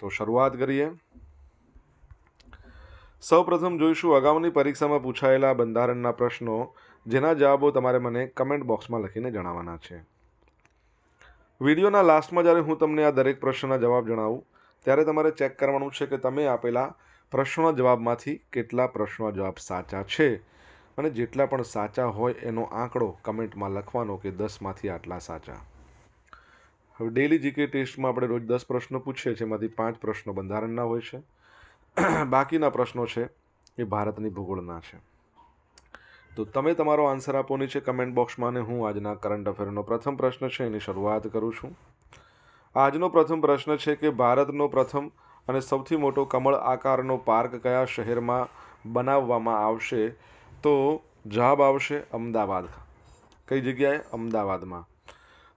તો શરૂઆત કરીએ. સૌપ્રથમ જોઈશું અગાઉની પરીક્ષામાં પૂછાયેલા બંધારણના પ્રશ્નો, જેના જવાબો તમારે મને કમેન્ટ બોક્સમાં લખીને જણાવવાના છે. વિડીયોના લાસ્ટમાં જ્યારે હું તમને આ દરેક પ્રશ્નના જવાબ જણાવું, ત્યારે તમારે ચેક કરવાનું છે કે તમે આપેલા પ્રશ્નોના જવાબમાંથી કેટલા પ્રશ્નોના જવાબ સાચા છે અને જેટલા પણ સાચા હોય એનો આંકડો કમેન્ટમાં લખવાનો કે દસમાંથી આટલા સાચા. હવે ડેલી જીકે ટેસ્ટમાં આપણે રોજ દસ પ્રશ્નો પૂછીએ છીએ, એમાંથી પાંચ પ્રશ્નો બંધારણના હોય છે. બાકીના પ્રશ્નો છે એ ભારતની ભૂગોળના છે. તો તમે તમારો આન્સર આપોની છે કમેન્ટ બોક્સમાં અને હું આજના કરંટ અફેરનો પ્રથમ પ્રશ્ન છે એની શરૂઆત કરું છું. આજનો પ્રથમ પ્રશ્ન છે કે ભારતનો પ્રથમ અને સૌથી મોટો કમળ આકારનો પાર્ક કયા શહેરમાં બનાવવામાં આવશે? તો જવાબ આવશે અમદાવાદ. કઈ જગ્યાએ? અમદાવાદમાં.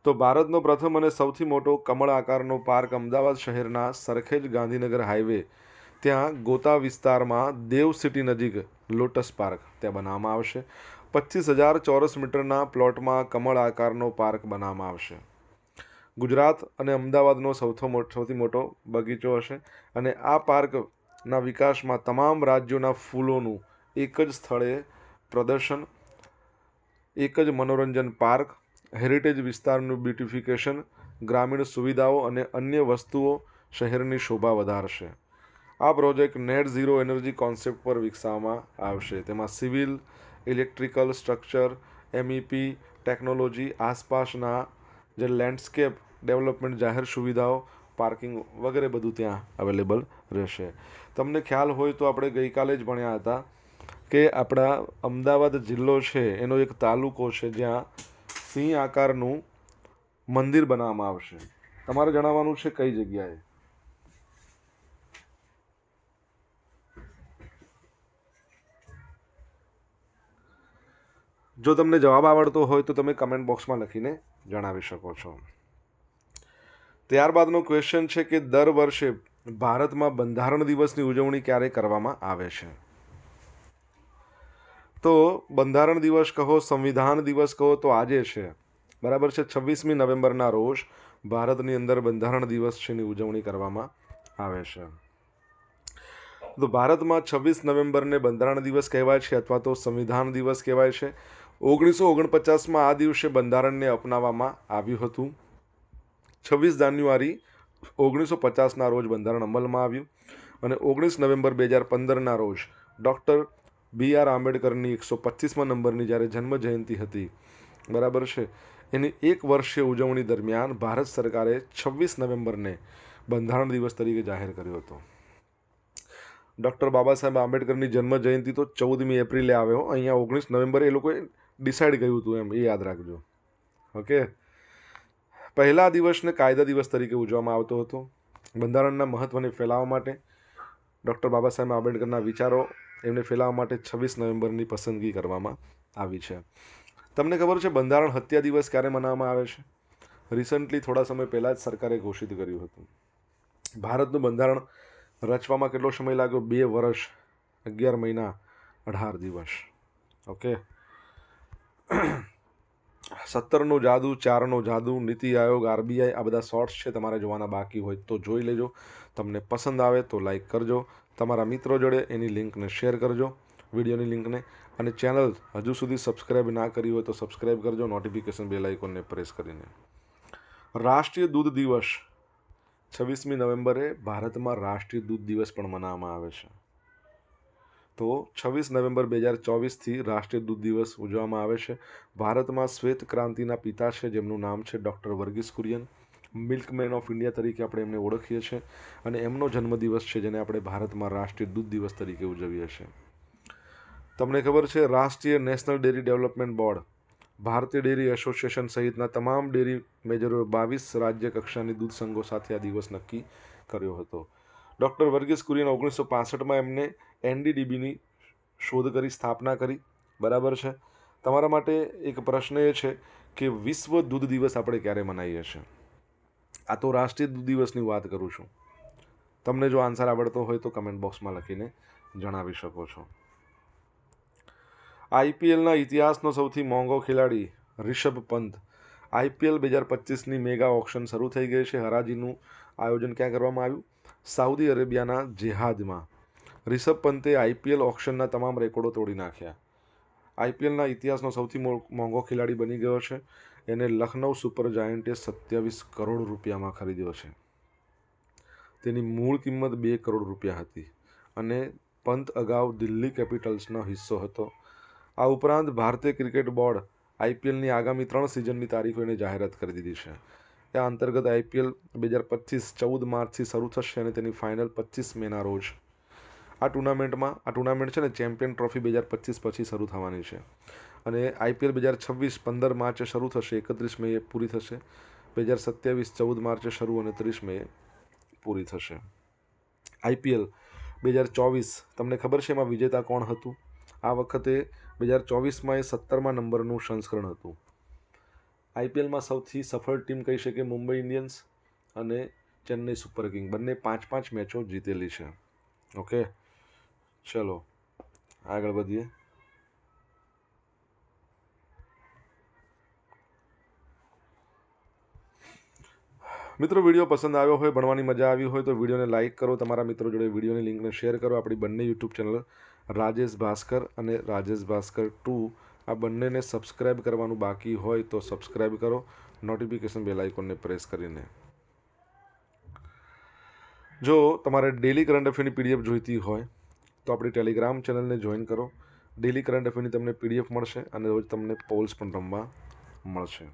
તો ભારતનો પ્રથમ અને સૌથી મોટો કમળ આકારનો પાર્ક અમદાવાદ શહેરના સરખેજ ગાંધીનગર હાઈવે, ત્યાં ગોતા વિસ્તારમાં દેવ સિટી નજીક લોટસ પાર્ક ત્યાં બનાવવામાં આવશે. પચીસ હજાર ચોરસ મીટરના પ્લોટમાં કમળ આકારનો પાર્ક બનાવવામાં આવશે. ગુજરાત અને અમદાવાદનો સૌથી મોટો સૌથી મોટો બગીચો હશે અને આ પાર્કના વિકાસમાં તમામ રાજ્યોના ફૂલોનું એક જ સ્થળે પ્રદર્શન, એક જ મનોરંજન પાર્ક હેરિટેજ વિસ્તારનું બ્યુટિફિકેશન, ગ્રામીણ સુવિધાઓ અને અન્ય વસ્તુઓ શહેરની શોભા વધારશે. આ project net zero energy concept પર વિકસાવવામાં આવશે. તેમાં civil, electrical structure MEP technology, આસપાસના જે લેન્ડસ્કેપ ડેવલપમેન્ટ, જાહેર સુવિધાઓ, પાર્કિંગ વગેરે બધું ત્યાં અવેલેબલ રહેશે. તમને ખ્યાલ હોય તો આપણે ગઈકાલે જ ભણ્યા હતા કે આપણા અમદાવાદ જિલ્લો છે, એનો એક તાલુકો છે જ્યાં સિંહ આકારનું મંદિર બનાવવામાં આવશે. તમારે જણાવવાનું છે કઈ જગ્યાએ? જો તમને જવાબ આવડતો હોય તો તમે કમેન્ટ બોક્સમાં લખીને જણાવી શકો છો. ત્યારબાદનો ક્વેશ્ચન છે કે દર વર્ષે ભારતમાં બંધારણ દિવસની ઉજવણી ક્યારે કરવામાં આવે છે? તો બંધારણ દિવસ કહો, સંવિધાન દિવસ કહો, તો આજે છે. બરાબર છે? છવ્વીસમી નવેમ્બરના રોજ ભારતની અંદર બંધારણ દિવસ છેની ઉજવણી કરવામાં આવે છે. તો ભારતમાં છવ્વીસ નવેમ્બરને બંધારણ દિવસ કહેવાય છે અથવા તો સંવિધાન દિવસ કહેવાય છે. ઓગણીસો ઓગણપચાસમાં આ દિવસે બંધારણને અપનાવવામાં આવ્યું હતું. છવ્વીસ જાન્યુઆરી ઓગણીસો પચાસના રોજ બંધારણ અમલમાં આવ્યું અને ઓગણીસ નવેમ્બર બે હજાર પંદરના રોજ ડૉક્ટર બી આર આંબેડકરની એકસો પચીસમાં નંબરની જ્યારે જન્મ જયંતિ હતી, બરાબર છે? એની એક વર્ષીય ઉજવણી દરમિયાન ભારત સરકારે છવ્વીસ નવેમ્બરને બંધારણ દિવસ તરીકે જાહેર કર્યો હતો. ડૉક્ટર બાબા સાહેબ આંબેડકરની જન્મ જયંતિ તો ચૌદમી એપ્રિલે આવ્યો. અહીંયા ઓગણીસ નવેમ્બરે એ લોકોએ ડિસાઇડ કર્યું હતું એમ, એ યાદ રાખજો. ઓકે? પહેલા દિવસને કાયદા દિવસ તરીકે ઉજવવામાં આવતો હતો. બંધારણના મહત્ત્વને ફેલાવવા માટે ડૉક્ટર બાબા સાહેબ આંબેડકરના વિચારો એમને ફેલાવવા માટે છવ્વીસ નવેમ્બરની પસંદગી કરવામાં આવી છે. તમને ખબર છે બંધારણ હત્યા દિવસ ક્યારે મનાવવામાં આવે છે? રિસન્ટલી થોડા સમય પહેલાં જ સરકારે ઘોષિત કર્યું હતું. ભારતનું બંધારણ રચવામાં કેટલો સમય લાગ્યો? બે વર્ષ, અગિયાર મહિના, અઢાર દિવસ. ઓકે? સત્તરનો જાદુ, ચારનો જાદુ, નીતિ આયોગ, આરબીઆઈ આ બધા શોર્ટ્સ છે, તમારે જોવાના બાકી હોય તો જોઈ લેજો. તમને પસંદ આવે તો લાઈક કરજો. તમારા મિત્રો જોડે એની લિંકને શેર કરજો, વિડીયોની લિંકને. અને ચેનલ હજુ સુધી સબસ્ક્રાઇબ ના કરી હોય તો સબસ્ક્રાઇબ કરજો, નોટિફિકેશન બેલ આઇકોનને પ્રેસ કરીને. રાષ્ટ્રીય દૂધ દિવસ છવ્વીસમી નવેમ્બરે ભારતમાં રાષ્ટ્રીય દૂધ દિવસ પણ મનાવવામાં આવે છે. તો છવ્વીસ નવેમ્બર બે હજાર ચોવીસથી રાષ્ટ્રીય દૂધ દિવસ ઉજવવામાં આવે છે. ભારતમાં શ્વેત ક્રાંતિના પિતા છે, જેમનું નામ છે doctor Verghese Kurien. Milkman of India તરીકે આપણે એમને ઓળખીએ છીએ અને એમનો જન્મદિવસ છે જેને આપણે ભારતમાં રાષ્ટ્રીય દૂધ દિવસ તરીકે ઉજવીએ છીએ. તમને ખબર છે, રાષ્ટ્રીય નેશનલ ડેરી ડેવલપમેન્ટ બોર્ડ, ભારતીય ડેરી એસોસિએશન સહિતના તમામ ડેરી મેજરોએ બાવીસ રાજ્ય કક્ષાની દૂધ સંઘો સાથે આ દિવસ નક્કી કર્યો હતો. ડૉક્ટર વર્ગીસ કુરિયન ઓગણીસો પાસઠમાં એમને એનડીડીબીની શોધ કરી સ્થાપના કરી. બરાબર છે? તમારા માટે એક પ્રશ્ન એ છે કે વિશ્વ દૂધ દિવસ આપણે ક્યારે મનાવીએ છીએ? આ તો રાષ્ટ્રીય દૂધ દિવસની વાત કરું છું. તમને જો આન્સર આવડતો હોય તો કમેન્ટ બોક્સમાં લખીને જણાવી શકો છો. આઈપીએલના ઇતિહાસનો સૌથી મોંઘો ખેલાડી રિષભ પંત. આઈપીએલ બે હજાર પચીસની મેગા ઓક્શન શરૂ થઈ ગઈ છે. હરાજીનું આયોજન ક્યાં કરવામાં આવ્યું? સાઉદી અરેબિયાના જેહાદમાં. રિષભ પંતે આઈપીએલ ઓક્શનના તમામ રેકોર્ડો તોડી નાખ્યા. આઈપીએલના ઇતિહાસનો સૌથી મોંઘો ખેલાડી બની ગયો છે. એને લખનઉ સુપર જાયન્ટે સત્યાવીસ કરોડ રૂપિયામાં ખરીદ્યો છે. તેની મૂળ કિંમત બે કરોડ રૂપિયા હતી અને પંત અગાઉ દિલ્હી કેપિટલ્સનો હિસ્સો હતો. આ ઉપરાંત ભારતીય ક્રિકેટ બોર્ડ આઈપીએલની આગામી ત્રણ સિઝનની તારીખો એને જાહેરાત કરી દીધી છે. આ અંતર્ગત આઈપીએલ બે હજાર પચીસ ચૌદ માર્ચથી શરૂ થશે અને તેની ફાઇનલ પચીસ મેના રોજ. આ ટુર્નામેન્ટમાં, આ ટુર્નામેન્ટ છે ને ચેમ્પિયન ટ્રોફી બે હજાર પચીસ પછી શરૂ થવાની છે. અને આઈપીએલ બે હજાર છવ્વીસ પંદર માર્ચે શરૂ થશે, એકત્રીસ મેએ પૂરી થશે. બે હજાર સત્યાવીસ ચૌદ માર્ચે શરૂ અને ત્રીસ મેએ પૂરી થશે. આઈપીએલ બે હજાર ચોવીસ, તમને ખબર છે એમાં વિજેતા કોણ હતું? આ વખતે બે હજાર ચોવીસમાં એ સત્તરમા નંબરનું સંસ્કરણ હતું. આઈપીએલમાં સૌથી સફળ ટીમ કહી શકે મુંબઈ ઇન્ડિયન્સ અને ચેન્નઈ સુપર કિંગ. બંને પાંચ પાંચ મેચો જીતેલી છે. ઓકે? ચલો, આગળ વધીએ. મિત્રો, વીડિયો પસંદ આવ્યો હોય, ભણવાની મજા આવી હોય, તો વિડીયોને લાઇક કરો. તમારા મિત્રો જોડે વિડીયોની લિંકને શેર કરો. આપણી બંને યુટ્યુબ ચેનલ રાજેશ ભાસ્કર અને રાજેશ ભાસ્કર ટુ. આ બંનેને સબસ્ક્રાઇબ કરવાનું બાકી હોય તો સબસ્ક્રાઇબ કરો. નોટિફિકેશન બેલ આઇકોનને પ્રેસ કરીને. જો તમારે ડેલી કરંટ અફેરની પીડીએફ જોઈતી હોય, તો આપણી ટેલિગ્રામ ચેનલને જોઈન કરો. ડેલી કરંટ અફેરની તમને પીડીએફ મળશે અને રોજ તમને પોલ્સ પણ રમવા મળશે.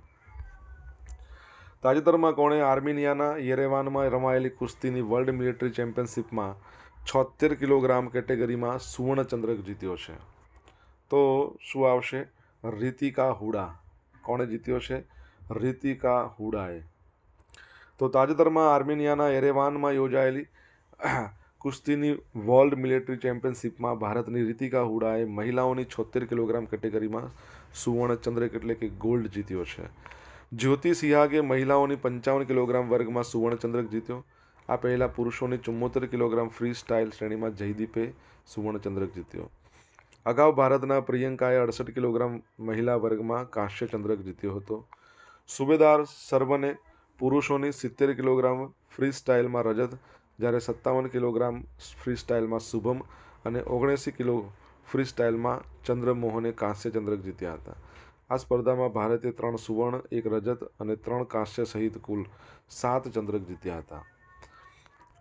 તાજેતરમાં કોણે આર્મિનિયાના યેરેવાનમાં રમાયેલી કુસ્તીની વર્લ્ડ મિલિટરી ચેમ્પિયનશિપમાં છોતેર કિલોગ્રામ કેટેગરીમાં સુવર્ણચંદ્રક જીત્યો છે. તો શું આવશે? રીતિકા હુડા. કોણે જીત્યો છે? રીતિકા હુડાએ. તો તાજેતરમાં આર્મેનિયાના એરેવાનમાં યોજાયેલી કુસ્તીની વર્લ્ડ મિલિટરી ચેમ્પિયનશિપમાં ભારતની રીતિકા હુડાએ મહિલાઓની છોતેર કિલોગ્રામ કેટેગરીમાં સુવર્ણચંદ્રક એટલે કે ગોલ્ડ જીત્યો છે. જ્યોતિ સિહાગે મહિલાઓની પંચાવન કિલોગ્રામ વર્ગમાં સુવર્ણચંદ્રક જીત્યો. આ પહેલાં પુરુષોની ચુમ્મોતેર કિલોગ્રામ ફ્રી સ્ટાઇલ શ્રેણીમાં જયદીપે સુવર્ણચંદ્રક જીત્યો. અગાઉ ભારતના પ્રિયંકાએ અડસઠ કિલોગ્રામ મહિલા વર્ગમાં કાંસ્ય ચંદ્રક જીત્યો હતો. સુબેદાર સર્વને પુરુષોની સિત્તેર કિલોગ્રામ ફ્રી સ્ટાઇલમાં રજત, જ્યારે સત્તાવન કિલોગ્રામ ફ્રી સ્ટાઇલમાં શુભમ અને ઓગણસી કિલો ફ્રી સ્ટાઇલમાં ચંદ્રમોહને કાંસ્ય ચંદ્રક જીત્યા હતા. આ સ્પર્ધામાં ભારતે ત્રણ સુવર્ણ, એક રજત અને ત્રણ કાંસ્ય સહિત કુલ સાત ચંદ્રક જીત્યા હતા.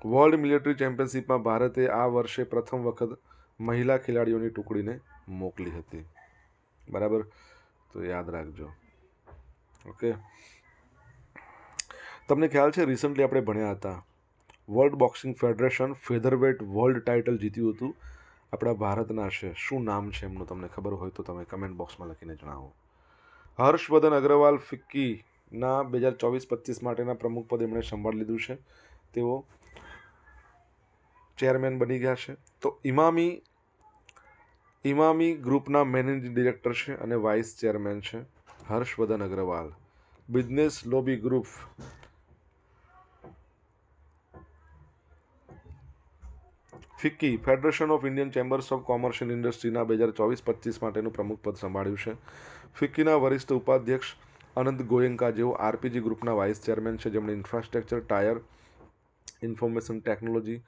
વર્લ્ડ મિલિટરી ચેમ્પિયનશિપમાં ભારતે આ વર્ષે પ્રથમ વખત મહિલા ખેલાડીઓની ટુકડીને મોકલી હતી. બરાબર? તો યાદ રાખજો. ઓકે તમને ખ્યાલ છે રિસન્ટલી આપણે ભણ્યા હતા. World boxing federation featherweight world title જીત્યું હતું આપણા ભારતના છે. શું નામ છે એમનું તમને ખબર હોય તો તમે કમેન્ટ બોક્સમાં લખીને જણાવો. હર્ષવર્ધન અગ્રવાલ ફિક્કીના બે હજાર ચોવીસ પચીસ માટેના પ્રમુખ પદ એમણે સંભાળ લીધું છે. તેઓ ચેરમેન બની ગયા છે. તો ઇમામી ઇમામી ગ્રુપના મેનેજિંગ ડિરેક્ટર છે અને વાઇસ ચેરમેન છે Harshvardhan Agrawal. Business lobby group. FICCI, federation of Indian chambers of and ઇન્ડસ્ટ્રીના બે હજાર ચોવીસ પચીસ માટેનું પ્રમુખ પદ સંભાળ્યું છે. ફિક્કીના વરિષ્ઠ ઉપાધ્યક્ષ અનંત ગોયંકા જેઓ આરપીજી ગ્રુપના વાઇસ ચેરમેન છે, જેમણે infrastructure, tyre, information technology,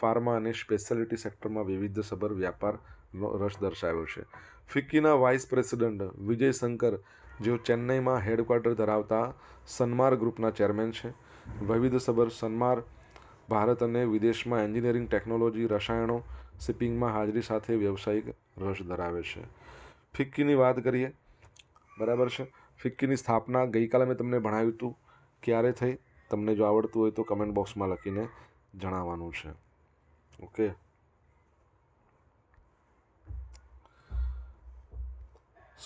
pharma અને સ્પેશિયાલિટી સેક્ટરમાં વૈવિધ્યસભર વ્યાપારનો રસ દર્શાવ્યો છે. ફિક્કીના વાઇસ પ્રેસિડન્ટ વિજય શંકર, જેઓ ચેન્નઈમાં હેડક્વાર્ટર ધરાવતા સન્માર ગ્રુપના ચેરમેન છે વૈવિધ્યસભર સન્માર ભારત અને વિદેશમાં એન્જિનિયરિંગ ટેકનોલોજી, રસાયણો, શિપિંગમાં હાજરી સાથે વ્યવસાયિક રસ ધરાવે છે. ફિક્કીની વાત કરીએ બરાબર છે? ફિક્કીની સ્થાપના ગઈકાલે મેં તમને ભણાવ્યું હતું ક્યારે થઈ? તમને જો આવડતું હોય તો કમેન્ટ બોક્સમાં લખીને જણાવવાનું છે. ઓકે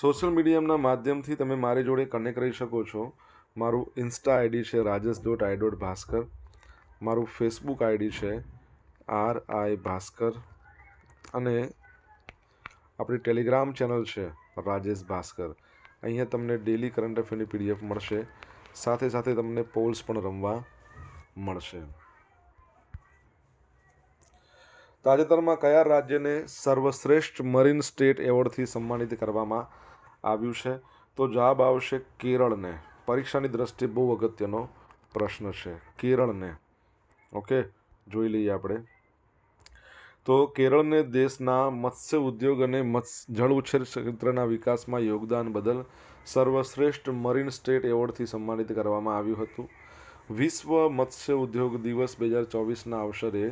સોશિયલ મીડિયાના માધ્યમથી તમે મારી જોડે કનેક્ટ રહી શકો છો. મારું ઇન્સ્ટા આઈડી છે Rajesh dot I dot Bhaskar મારું ફેસબુક આઈડી છે આર આઈ ભાસ્કર. અને આપણી ટેલિગ્રામ ચેનલ છે રાજેશ ભાસ્કર. અહીંયા તમને ડેલી કરંટ અફેરની પીડીએફ મળશે. સાથે સાથે તમને પોલ્સ પણ રમવા મળશે. તાજેતરમાં કયા રાજ્યને સર્વશ્રેષ્ઠ મરીન સ્ટેટ એવોર્ડથી સન્માનિત કરવામાં આવ્યું છે? તો જવાબ આવશે કેરળને. પરીક્ષાની દ્રષ્ટિએ બહુ અગત્યનો પ્રશ્ન છે. કેરળને. ઓકે, જોઈ લઈએ આપણે. તો કેરળને દેશના મત્સ્ય ઉદ્યોગ અને મત્સ્ય જળ ઉછેર ક્ષેત્રના વિકાસમાં યોગદાન બદલ સર્વશ્રેષ્ઠ મરીન સ્ટેટ એવોર્ડથી સન્માનિત કરવામાં આવ્યું હતું. વિશ્વ મત્સ્ય ઉદ્યોગ દિવસ બે હજાર ચોવીસના અવસરે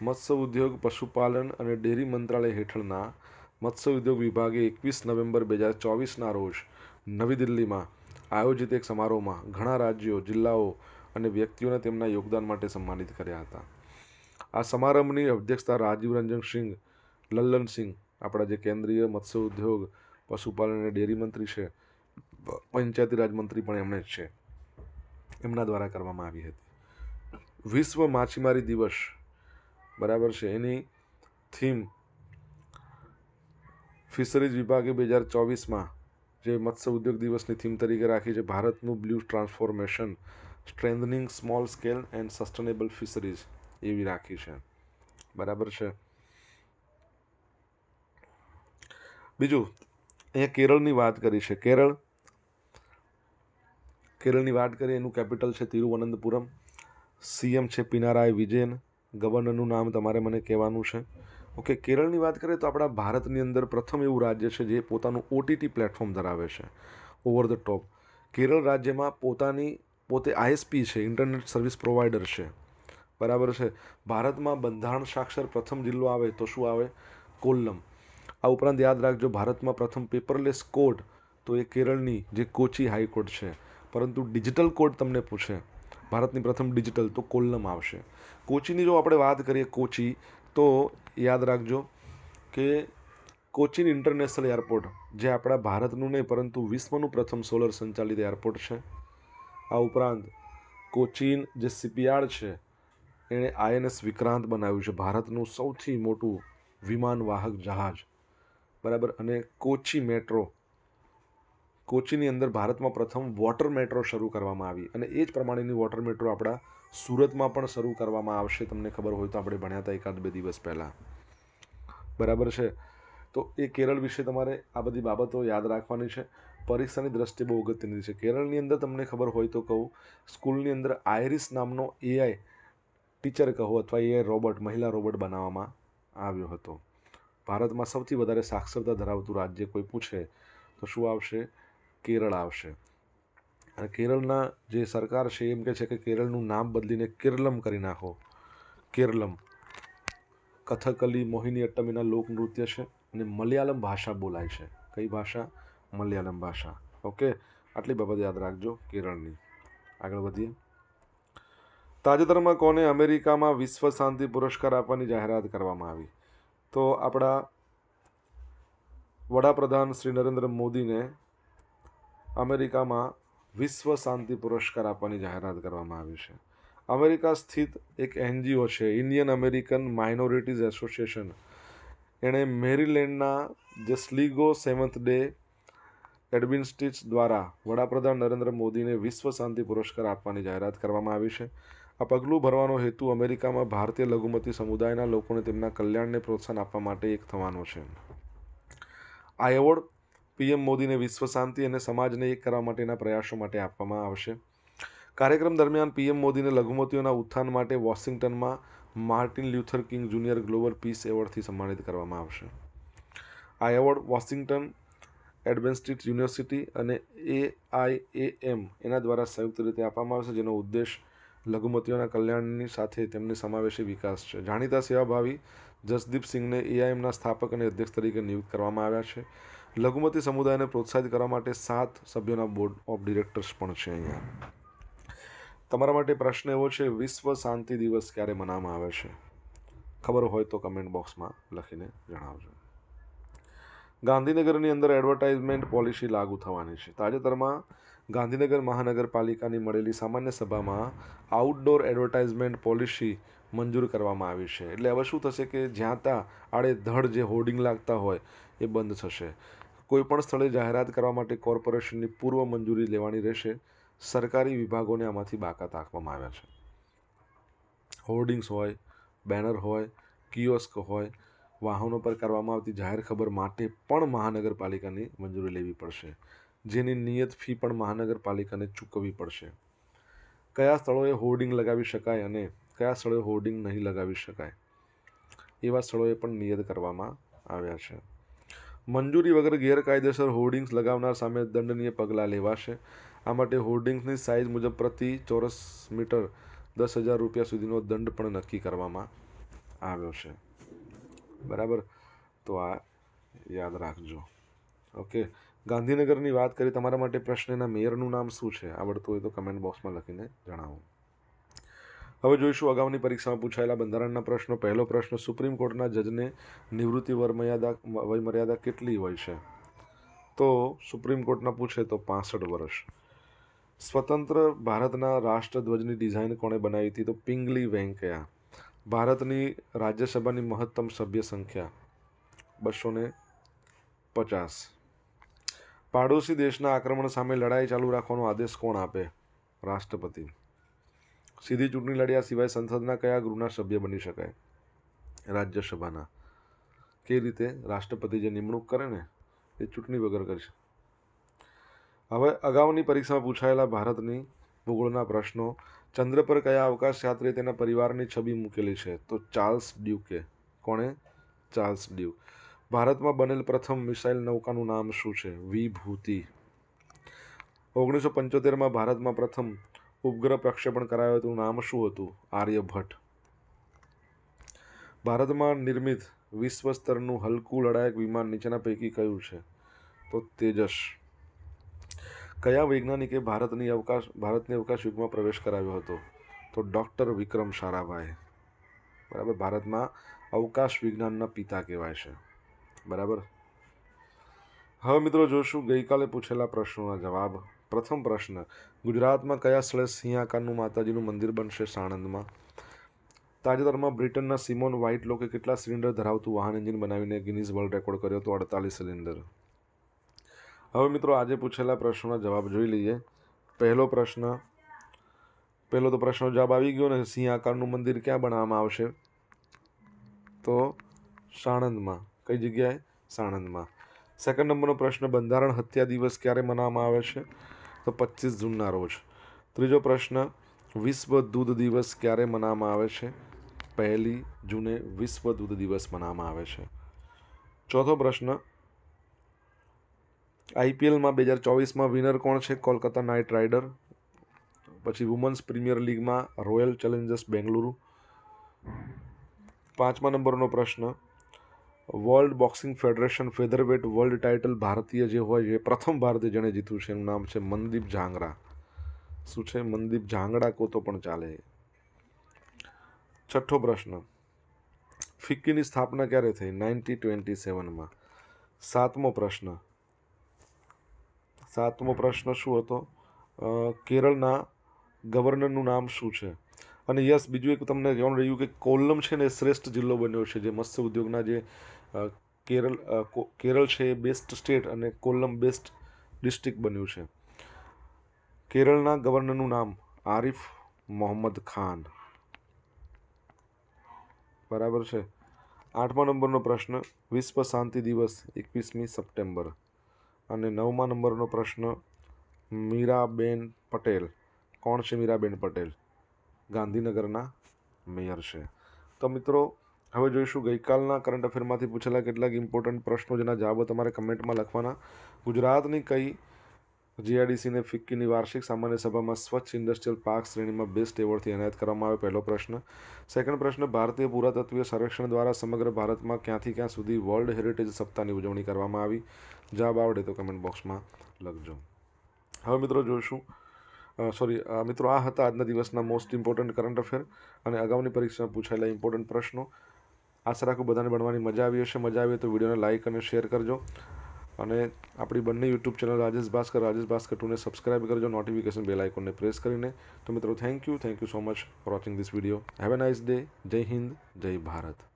મત્સ્ય ઉદ્યોગ પશુપાલન અને ડેરી મંત્રાલય હેઠળના મત્સ્ય ઉદ્યોગ વિભાગે એકવીસ નવેમ્બર બે હજાર ચોવીસના રોજ નવી દિલ્હીમાં આયોજિત એક સમારોહમાં ઘણા રાજ્યો, જિલ્લાઓ અને વ્યક્તિઓને તેમના યોગદાન માટે સન્માનિત કર્યા હતા. આ સમારંભની અધ્યક્ષતા રાજીવ રંજન સિંઘ, લલ્લન સિંહ આપણા જે કેન્દ્રીય મત્સ્ય ઉદ્યોગ, પશુપાલન અને ડેરી મંત્રી છે, પંચાયતી રાજ મંત્રી પણ એમણે જ છે. એમના દ્વારા કરવામાં આવી હતી. વિશ્વ માછીમારી દિવસ, બરાબર છે? એની થીમ ફિશરીઝ વિભાગે બે હજાર ચોવીસમાં જે મત્સ્ય ઉદ્યોગ દિવસની થીમ તરીકે રાખી છે, ભારતનું blue transformation, strengthening small scale and sustainable fisheries. એવી રાખી છે બરાબર છે બીજું અહીંયા કેરળની વાત કરી છે કેરળ કેરળની વાત કરીએ એનું કેપિટલ છે તિરુવનંતપુરમ સીએમ છે પિનારાય વિજયન ગવર્નરનું નામ તમારે મને કહેવાનું છે ઓકે કેરળની વાત કરીએ તો આપણા ભારતની અંદર પ્રથમ એવું રાજ્ય છે જે પોતાનું ઓટીટી પ્લેટફોર્મ ધરાવે છે ઓવર ધ ટોપ કેરળ રાજ્યમાં પોતાની પોતે આઈએસપી છે ઇન્ટરનેટ સર્વિસ પ્રોવાઈડર છે બરાબર છે. ભારતમાં બંધારણ સાક્ષર પ્રથમ જિલ્લો આવે તો શું આવે? કોલ્લમ. આ ઉપરાંત યાદ રાખજો, ભારતમાં પ્રથમ પેપરલેસ કોર્ટ તો એ કેરળની જે કોચી હાઈકોર્ટ છે. પરંતુ ડિજિટલ કોર્ટ તમને પૂછે, ભારતની પ્રથમ ડિજિટલ તો કોલ્લમ આવશે. કોચીની જો આપણે વાત કરીએ, કોચી, તો યાદ રાખજો કે કોચીન ઇન્ટરનેશનલ એરપોર્ટ જે આપણા ભારતનું નહીં, પરંતુ વિશ્વનું પ્રથમ સોલર સંચાલિત એરપોર્ટ છે. આ ઉપરાંત કોચીન જે સીપીઆર છે એણે આઈએનએસ વિક્રાંત બનાવ્યું છે, ભારતનું સૌથી મોટું વિમાન વાહક જહાજ. બરાબર? અને કોચી મેટ્રો. કોચીની અંદર ભારતમાં પ્રથમ વોટર મેટ્રો શરૂ કરવામાં આવી. અને એ જ પ્રમાણેની વોટર મેટ્રો આપણા સુરતમાં પણ શરૂ કરવામાં આવશે, તમને ખબર હોય તો આપણે ભણ્યા હતા એકાદ બે દિવસ પહેલાં. બરાબર છે? તો એ કેરળ વિશે તમારે આ બધી બાબતો યાદ રાખવાની છે. પરીક્ષાની દ્રષ્ટિએ બહુ અગત્યની છે. કેરળની અંદર તમને ખબર હોય તો કહું, સ્કૂલની અંદર આયરિસ નામનો એઆઈ ટીચર કહો અથવા એ રોબોટ, મહિલા રોબોટ બનાવવામાં આવ્યો હતો. ભારતમાં સૌથી વધારે સાક્ષરતા ધરાવતું રાજ્ય કોઈ પૂછે તો શું આવશે? કેરળ આવશે. અને કેરળના જે સરકાર છે એમ કહે છે કે કેરળનું નામ બદલીને કેરલમ કરી નાખો. કેરલમ. કથકલી, મોહિની અટ્ટમીના લોકનૃત્ય છે અને મલયાલમ ભાષા બોલાય છે. કઈ ભાષા? મલયાલમ ભાષા. ઓકે? આટલી બાબત યાદ રાખજો કેરળની. આગળ વધીએ. તાજેતરમાં કોને અમેરિકામાં વિશ્વ શાંતિ પુરસ્કાર આપવાની જાહેરાત કરવામાં આવી? તો આપણા વડાપ્રધાન શ્રી નરેન્દ્ર મોદીને અમેરિકામાં વિશ્વ શાંતિ પુરસ્કાર આપવાની જાહેરાત કરવામાં આવી છે. અમેરિકા સ્થિત એક એનજીઓ છે, ઇન્ડિયન અમેરિકન માઇનોરિટીઝ એસોસિએશન. એણે મેરીલેન્ડના જે સ્લીગો સેવન્થ ડે એડમિનિસ્ટ્રેટ્સ દ્વારા વડાપ્રધાન નરેન્દ્ર મોદીને વિશ્વ શાંતિ પુરસ્કાર આપવાની જાહેરાત કરવામાં આવી છે. આ પગલું ભરવાનો હેતુ અમેરિકામાં ભારતીય લઘુમતી સમુદાયના લોકોને તેમના કલ્યાણને પ્રોત્સાહન આપવા માટે એક થવાનો છે. આ એવોર્ડ પીએમ મોદીને વિશ્વ શાંતિ અને સમાજને એક કરવા માટેના પ્રયાસો માટે આપવામાં આવશે. કાર્યક્રમ દરમિયાન પીએમ મોદીને લઘુમતીઓના ઉત્થાન માટે વોશિંગ્ટનમાં Martin Luther King junior global peace એવોર્ડથી સન્માનિત કરવામાં આવશે. આ એવોર્ડ વોશિંગ્ટન એડવેન્સ્ટિટ યુનિવર્સિટી અને એ આઈ એ એમ એના દ્વારા સંયુક્ત રીતે આપવામાં આવશે, જેનો ઉદ્દેશ લઘુમતીઓના કલ્યાણની સાથે તેમને સમાવેશી વિકાસ છે. જાણીતા સેવાભાવી જસદીપસિંહને એઆઈએમના સ્થાપક અને અધ્યક્ષ તરીકે નિયુક્ત કરવામાં આવ્યા છે. લઘુમતી સમુદાયને પ્રોત્સાહિત કરવા માટે સાત સભ્યોના બોર્ડ ઓફ ડિરેક્ટર્સ પણ છે અહીંયા. તમારા માટે પ્રશ્ન એવો છે, વિશ્વ શાંતિ દિવસ ક્યારે મનાવવામાં આવે છે? ખબર હોય તો કમેન્ટ બોક્સમાં લખીને જણાવજો. ગાંધીનગરની અંદર એડવર્ટાઇઝમેન્ટ પોલિસી લાગુ થવાની છે. તાજેતરમાં ગાંધીનગર મહાનગરપાલિકાની મળેલી સામાન્ય સભામાં આઉટડોર એડવર્ટાઇઝમેન્ટ પોલિસી મંજૂર કરવામાં આવી છે. એટલે હવે શું થશે કે જ્યાં ત્યાં આડેધડ જે હોર્ડિંગ લાગતા હોય એ બંધ થશે. કોઈપણ સ્થળે જાહેરાત કરવા માટે કોર્પોરેશનની પૂર્વ મંજૂરી લેવાની રહેશે. સરકારી વિભાગોને આમાંથી બાકાત રાખવામાં આવ્યા છે. હોર્ડિંગ્સ હોય બેનર હોય કિયોસ્ક હોય, વાહનો પર કરવામાં આવતી જાહેર ખબર માટે પણ મહાનગરપાલિકાની મંજૂરી લેવી પડશે. જેની નિયત ફી પણ મહાનગરપાલિકાને ચૂકવવી પડશે. કયા સ્થળોએ હોર્ડિંગ લગાવી શકાય અને કયા સ્થળોએ હોર્ડિંગ નહીં લગાવી શકાય? એવા સ્થળોએ પણ નિયત કરવામાં આવ્યા છે. મંજૂરી વગર ગેરકાયદેસર હોર્ડિંગ્સ લગાવનાર સામે દંડનીય પગલાં લેવાશે. આ માટે હોર્ડિંગ્સની સાઇઝ મુજબ પ્રતિ ચોરસ મીટર દસ હજાર રૂપિયા સુધીનો દંડ પણ નક્કી કરવામાં આવ્યો છે. બરાબર? તો આ યાદ રાખજો. ઓકે. ગાંધીનગરની વાત કરી તમારા માટે પ્રશ્ન એના મેયરનું નામ શું છે? આવડતું હોય તો કમેન્ટ બોક્સમાં લખીને જણાવો. હવે જોઈશું, અગાઉની પરીક્ષામાં પૂછાયેલા બંધારણના પ્રશ્નો. પહેલો પ્રશ્ન, સુપ્રીમ કોર્ટના જજને નિવૃત્તિ વયમર્યાદા વયમર્યાદા કેટલી હોય છે? તો સુપ્રીમ કોર્ટના પૂછે તો પાસઠ વર્ષ. સ્વતંત્ર ભારતના રાષ્ટ્રધ્વજની ડિઝાઇન કોણે બનાવી હતી? તો પિંગલી વેંકૈયા. ભારતની રાજ્યસભાની મહત્તમ સભ્ય સંખ્યા બસો પચાસ. પાડોશી દેશના આક્રમણ સામે લડાઈ ચાલુ રાખવાનો આદેશ કોણ આપે? રાષ્ટ્રપતિ. સીધી ચૂંટણી લડ્યા સિવાય સંસદના કયા ગૃહના સભ્ય બની શકાય? રાજ્યસભાના. કે રીતે રાષ્ટ્રપતિ જે નિમણૂક કરે ને, એ ચૂંટણી વગર કરશે. હવે અગાઉની પરીક્ષામાં પૂછાયેલા ભારતની ભૂગોળના પ્રશ્નો, ચંદ્ર પર કયા અવકાશ યાત્રીએ તેના પરિવારની છબી મૂકેલી છે? તો ચાર્લ્સ ડ્યુકે. કોણે? Charles Duke. ભારતમાં બનેલ પ્રથમ મિસાઇલ નૌકાનું નામ શું છે? વિભૂતિ. ઓગણીસો પંચોતેરમાં ભારતમાં પ્રથમ ઉપગ્રહ પ્રક્ષેપણ કરાયું હતું. નામ શું હતું? આર્યભટ્ટ. ભારતમાં નિર્મિત વિશ્વ સ્તરનું હલકું લડાયક વિમાન નીચેના પૈકી કયું છે? તો તેજસ. કયા વૈજ્ઞાનિકે ભારતની અવકાશ ભારતની અવકાશ યુગમાં પ્રવેશ કરાવ્યો હતો? તો ડૉક્ટર વિક્રમ સારાભાઈ. બરાબર? ભારતમાં અવકાશ વિજ્ઞાનના પિતા કહેવાય છે. બરાબર? હવે મિત્રો જોશું, ગઈકાલે પૂછેલા પ્રશ્નોના જવાબ. પ્રથમ પ્રશ્ન, ગુજરાતમાં કયા સ્થળે સિંહાકારનું માતાજીનું મંદિર બનશે સાણંદમાં? તાજેતરમાં બ્રિટનના સિમોન વ્હાઇટલોકે કેટલા સિલિન્ડર ધરાવતું વાહન એન્જિન બનાવીને ગિનીઝ વર્લ્ડ રેકોર્ડ કર્યો હતો? અડતાલીસ સિલિન્ડર. હવે મિત્રો આજે પૂછેલા પ્રશ્નોના જવાબ જોઈ લઈએ. પહેલો પ્રશ્ન, પહેલો તો પ્રશ્નનો જવાબ આવી ગયો ને સિંહ આકારનું મંદિર ક્યાં બનાવવામાં આવશે? તો સાણંદમાં. કઈ જગ્યાએ? સાણંદમાં. સેકન્ડ નંબરનો પ્રશ્ન, બંધારણ હત્યા દિવસ ક્યારે મનાવવામાં આવે છે? તો પચીસ જૂનના રોજ. ત્રીજો પ્રશ્ન, વિશ્વ દૂધ દિવસ ક્યારે મનાવવામાં આવે છે? પહેલી જૂને વિશ્વ દૂધ દિવસ મનાવવામાં આવે છે. ચોથો પ્રશ્ન, આઈપીએલમાં બે હજાર ચોવીસમાં વિનર કોણ છે? કોલકાતા નાઇટ રાઇડર, પછી વુમન્સ પ્રીમિયર લીગમાં રોયલ ચેલેન્જર્સ બેંગલુરુ. પાંચમા નંબરનો પ્રશ્ન world boxing federation featherweight world title ભારતીય જે હોય છે પ્રથમ ભારતીય જેણે જીત્યું છે, એનું નામ છે મનદીપ ઝાંગરા શું છે? મનદીપ ઝાંગડા કોતો પણ ચાલે. છઠ્ઠો પ્રશ્ન. ફિક્કીની સ્થાપના ક્યારે થઈ? નાઇન્ટી ટ્વેન્ટી સેવનમાં સાતમો પ્રશ્ન. સાતમો પ્રશ્ન શું હતો? કેરળના ગવર્નરનું નામ શું છે? અને યસ, બીજું એક તમને કહેવાનું રહ્યું કે કોલ્લમ છે ને એ શ્રેષ્ઠ જિલ્લો બન્યો છે, જે મત્સ્ય ઉદ્યોગના જે કેરળ કેરળ છે એ બેસ્ટ સ્ટેટ અને કોલ્લમ બેસ્ટ ડિસ્ટ્રિક્ટ બન્યું છે. કેરળના ગવર્નરનું નામ આરિફ મોહમ્મદ ખાન. બરાબર છે? આઠમા નંબરનો પ્રશ્ન, વિશ્વ શાંતિ દિવસ એકવીસમી સપ્ટેમ્બર. અને નવમા નંબરનો પ્રશ્ન, મીરાબેન પટેલ. કોણ છે મીરાબેન પટેલ? ગાંધીનગરના મેયર છે. તો મિત્રો હવે જોઈશું, ગઈકાલના કરંટ અફેરમાંથી પૂછેલા કેટલાક ઇમ્પોર્ટન્ટ પ્રશ્નો જેના જવાબો તમારે કમેન્ટમાં લખવાના. ગુજરાતની કઈ જીઆઈડીસીને ફિક્કીની વાર્ષિક સામાન્ય સભામાં સ્વચ્છ ઇન્ડસ્ટ્રીયલ પાર્ક શ્રેણીમાં બેસ્ટ એવોર્ડથી એનાયત કરવામાં આવ્યો? પહેલો પ્રશ્ન. સેકન્ડ પ્રશ્ન, ભારતીય પુરાતત્વીય સર્વેક્ષણ દ્વારા સમગ્ર ભારતમાં ક્યાંથી ક્યાં સુધી વર્લ્ડ હેરિટેજ સપ્તાહની ઉજવણી કરવામાં આવી? જવાબ આવડે તો કમેન્ટ બોક્સમાં લખજો. હવે મિત્રો જોઈશું સોરી મિત્રો આ હતા આજના દિવસના મોસ્ટ ઇમ્પોર્ટન્ટ કરંટ અફેર અને અગાઉની પરીક્ષામાં પૂછાયેલા ઇમ્પોર્ટન્ટ પ્રશ્નો. આશા રાખું બધાને ભણવાની મજા આવી હશે, મજા આવી તો વિડીયોને લાઇક અને શેર કરજો. અને આપણી બંને યુટ્યુબ ચેનલ રાજેશ ભાસ્કર રાજેશ ભાસ્કર ટુને સબસ્ક્રાઇબ કરજો નોટિફિકેશન બેલ આઇકોનને પ્રેસ કરીને. તો મિત્રો thank you thank you so much for watching this video have a nice day Jai Hind Jai Bharat